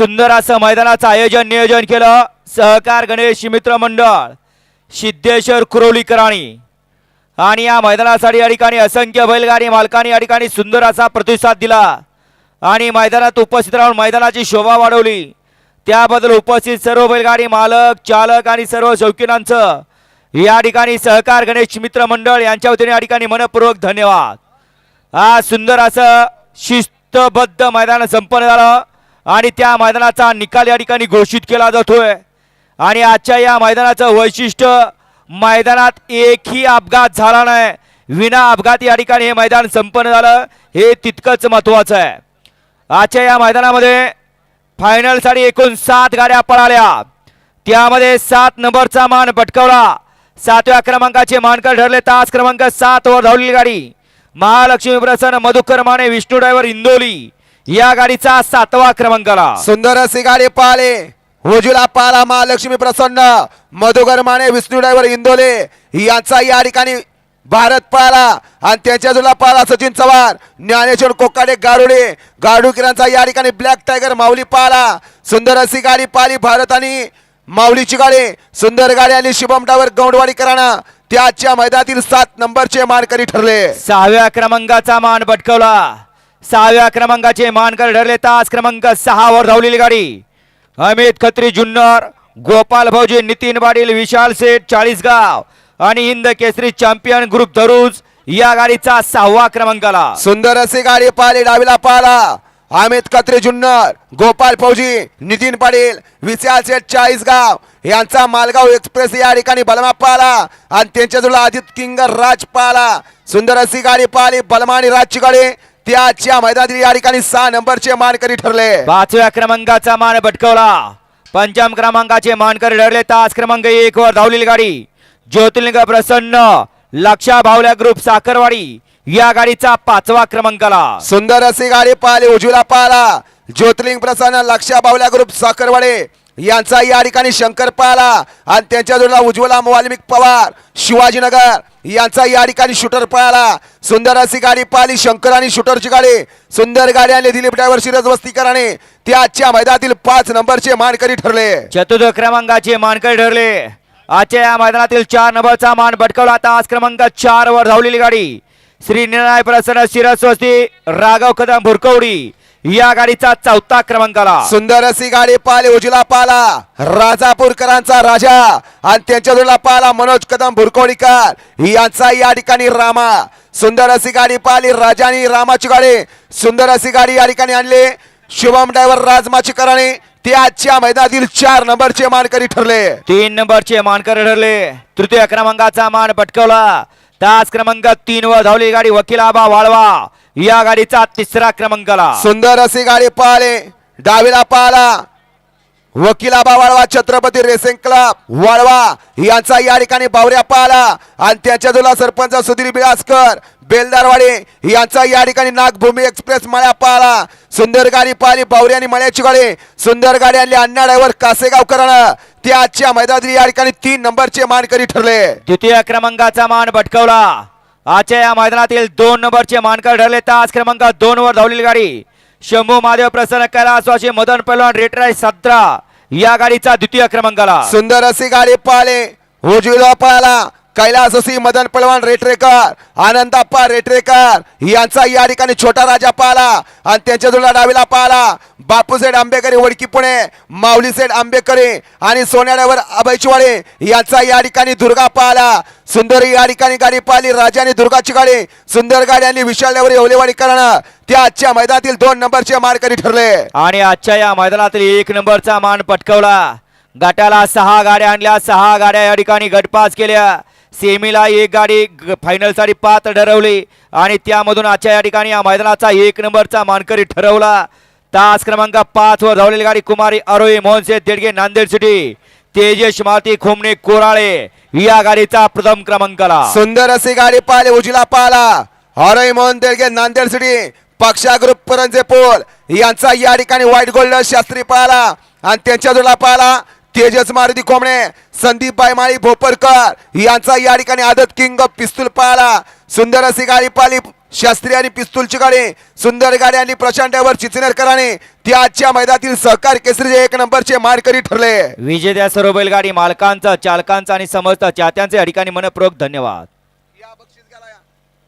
सुंदर असं मैदानाचं आयोजन नियोजन केलं. सहकार गणेश मित्र मंडळ सिद्धेश्वर कुरोलीकराणी आणि या मैदानासाठी या ठिकाणी असंख्य बैलगाडी मालकांनी या ठिकाणी सुंदर असा प्रतिसाद दिला. आणि मैदानात उपस्थित राहून मैदानाची शोभा वाढवली. त्याबद्दल उपस्थित सर्व बैलगाडी मालक चालक आणि सर्व शौकीनांचं या ठिकाणी सहकार गणेश मित्र मंडळ यांच्या वतीने या ठिकाणी मनपूर्वक धन्यवाद. हा सुंदर असं शिस्तबद्ध मैदान संपन्न झालं. आणि त्या मैदानाचा निकाल या ठिकाणी घोषित केला जातोय. आणि आजच्या या मैदानाचं वैशिष्ट्य मैदानात एकही अपघात झाला नाही. विना अपघात या ठिकाणी हे मैदान संपन्न झालं. हे तितकंच महत्वाचं आहे. आजच्या या मैदानामध्ये फायनलसाठी एकूण सात गाड्या पळाल्या. त्यामध्ये सात नंबरचा मान पटकवला. सातव्या क्रमांकाचे मानकर ठरले. तास क्रमांक सात वर धावलेली गाडी. महालक्ष्मी प्रसन्न मधुकर माने विष्णू ड्रायव्हर इंदोली. या गाडीचा सातवा क्रमांक आला. सुंदर अशी गाडी पाले उजूला पाला महालक्ष्मी प्रसन्न. मधुकर माने विष्णू ड्रायव्हर इंदोले. यांचा या ठिकाणी भारत पाला आणि त्यांच्या जुला पाला सचिन चव्हाण ज्ञानेश्वर कोकाडे गारुडे. गाडुकिरांचा या ठिकाणी ब्लॅक टायगर माऊली पाला सुंदर अशी गाडी पाली भारत आणि माऊलीची गाडी. सुंदर गाडी आणि शुभम डावर गौंडवाडी कराना. त्याच्या मैदानातील सात नंबरचे मानकरी ठरले. सहाव्या क्रमांकाचा मान पटकावला सहाव्या क्रमांकाचे मानकर ठरले तास क्रमांक सहावर धावलेली गाडी. अमित खत्री जुन्नर गोपाल भाऊजी नितीन पाटील विशाल सेठ चाळीसगाव आणि हिंद केसरी चॅम्पियन ग्रुप धरूज या गाडीचा सहावा क्रमांक आला सुंदर असे गाडी पाहिली डावीला पाहिला अमित कत्रे जुन्नर गोपाल फौजी नितीन पाटील विशाल शेठ चाळीसगाव यांचा मालगाव एक्सप्रेस या ठिकाणी बलमा पाला आणि त्यांच्या आदित्य आदित किंगर राज पाला सुंदर अशी गाडी पाहिली बलमा आणि राजची गाडी. त्याच्या मैदानातील या ठिकाणी सहा नंबरचे मानकरी ठरले. पाचव्या क्रमांकाचा मान पटकावला पंचम क्रमांकाचे मानकर ठरले. तास क्रमांक एक वर धावलेली गाडी. ज्योतिर्लिंग प्रसन्न लक्षा भावल्या ग्रुप साखरवाडी. या गाडीचा पाचवा क्रमांक आला. सुंदर अशी गाडी पाहिली उजवीला पाहिला. ज्योतिर्लिंग प्रसन्न लक्षा बावल्या ग्रुप साखरवाडे. यांचा या ठिकाणी शंकर पाला आणि त्यांच्या जोडला उज्ज्वला वाल्मिक पवार शिवाजीनगर. यांचा या ठिकाणी शूटर पळाला. सुंदर अशी गाडी पाहिली शंकर आणि शूटरची गाडी. सुंदर गाडी आणि दिलीप ड्रायव्हर शिरज वस्तीकराने. ते आजच्या मैदानातील पाच नंबरचे मानकरी ठरले. चतुर्थ क्रमांकाचे मानकरी ठरले. आजच्या या मैदानातील चार नंबरचा मान भटकवला. तास क्रमांक चार वर धावलेली गाडी. श्री निर्णय प्रसन्न शिरस्वस्ती राघव कदम भुरकवडी. या गाडीचा चौथा क्रमांक आला. सुंदर अशी गाडी पाहिली उजला पाला राजापूरकरांचा राजा आणि त्यांच्या जोडला पाला मनोज कदम भुरकोडीकर यांचा या ठिकाणी रामा. सुंदर अशी गाडी पाहिली राजा आणि रामाची गाडी. सुंदर अशी गाडी या ठिकाणी आणली. शुभम ड्रायव्हर राजमाचीकरांनी ते आजच्या मैदानातील चार नंबरचे मानकरी ठरले. तीन नंबरचे मानकर ठरले. तृतीय क्रमांकाचा मान पटकावला. तास क्रमांक तीन वर धावली गाडी वकील आबा वाळवा. या गाडीचा तिसरा क्रमांक आला. सुंदर अशी गाडी पाहिले डावीला पाला वकिला वाळवा छत्रपती रेसिंग क्लब वाळवा यांचा या ठिकाणी बावऱ्या पाला आणि त्यांच्या जुला सरपंच सुधीर बिळासकर बेलदारवाडे यांचा या ठिकाणी नागभूमी एक्सप्रेस मळ्या पाला सुंदर गाडी पाहिली बावरी आणि मळ्याची गाडी सुंदर गाडी आणली अण्णा ड्रायव्हर कासेगावकरांना. ते आजच्या मैदानातील या ठिकाणी तीन नंबरचे मानकरी ठरले. द्वितीय क्रमांकाचा मान पटकावला आजच्या या मैदानातील दोन नंबरचे मानकर ठरले तास क्रमांक दोन वर धावलेली गाडी. शंभू महादेव प्रसन्न कैलासवासी मदन पहलवान रेटराय सतरा. या गाडीचा द्वितीय क्रमांक आला सुंदर अशी गाडी पाहिले उजवीला पाहिला कैलाससी मदन पलवान रेटरेकर आनंदाप्पा रेटरेकर यांचा या ठिकाणी छोटा राजा पाला आणि त्यांच्या जुळा डावीला पाला. बापूसेठ आंबेकरी वडकी पुणे माऊलीसेठ आंबेकरी आणि सोन्याड्यावर अभयचवाडे यांचा या ठिकाणी दुर्गा पाला. सुंदर या ठिकाणी गाडी पाहिली राजा आणि दुर्गाची गाडी सुंदर गाडी आणि विशालड्यावर येवलेवाडी करणं. त्या आजच्या मैदानातील दोन नंबरचे मारकरी ठरले. आणि आजच्या या मैदानातील एक नंबरचा मान पटकवला. गटाला सहा गाड्या आणल्या सहा गाड्या या ठिकाणी गटपास केल्या. सेमीला एक गाडी फायनलसाठी पाच ठरवली. आणि त्यामधून आजच्या या ठिकाणी या मैदानाचा एक नंबरचा मानकरी ठरवला. तास क्रमांक पाच वर धावलेली गाडी कुमारी अरोई मोहनसे देडगे नांदेड सिटी तेजेश मारुती खोमणे कोराळे या गाडीचा प्रथम क्रमांक आला सुंदर अशी गाडी पाहिली उजिला पाहिला अरोई मोहन देडगे नांदेड सिटी पक्षा ग्रुप परंजे पोल यांचा या ठिकाणी व्हाईट गोल्ड शास्त्री पाहिला आणि त्यांच्या जोडला पाहिला तेजस मारुती कोंबडे संदीप बायमाळी भोपरकर यांचा या ठिकाणी आदत किंग पिस्तूल पाला सुंदर अशी गाडी पाली शास्त्री आणि पिस्तूलची गाडी. सुंदर गाडी आणि प्रशांत ड्रायव्हर चिचनेरकरांनी ती आजच्या मैदानातील सहकार केसरीचे एक नंबरचे मारकरी ठरले. विजेत्या सर्व बैलगाडी मालकांचा चालकांचा आणि समजता चाहत्यांचे या ठिकाणी मनपूर्वक धन्यवाद.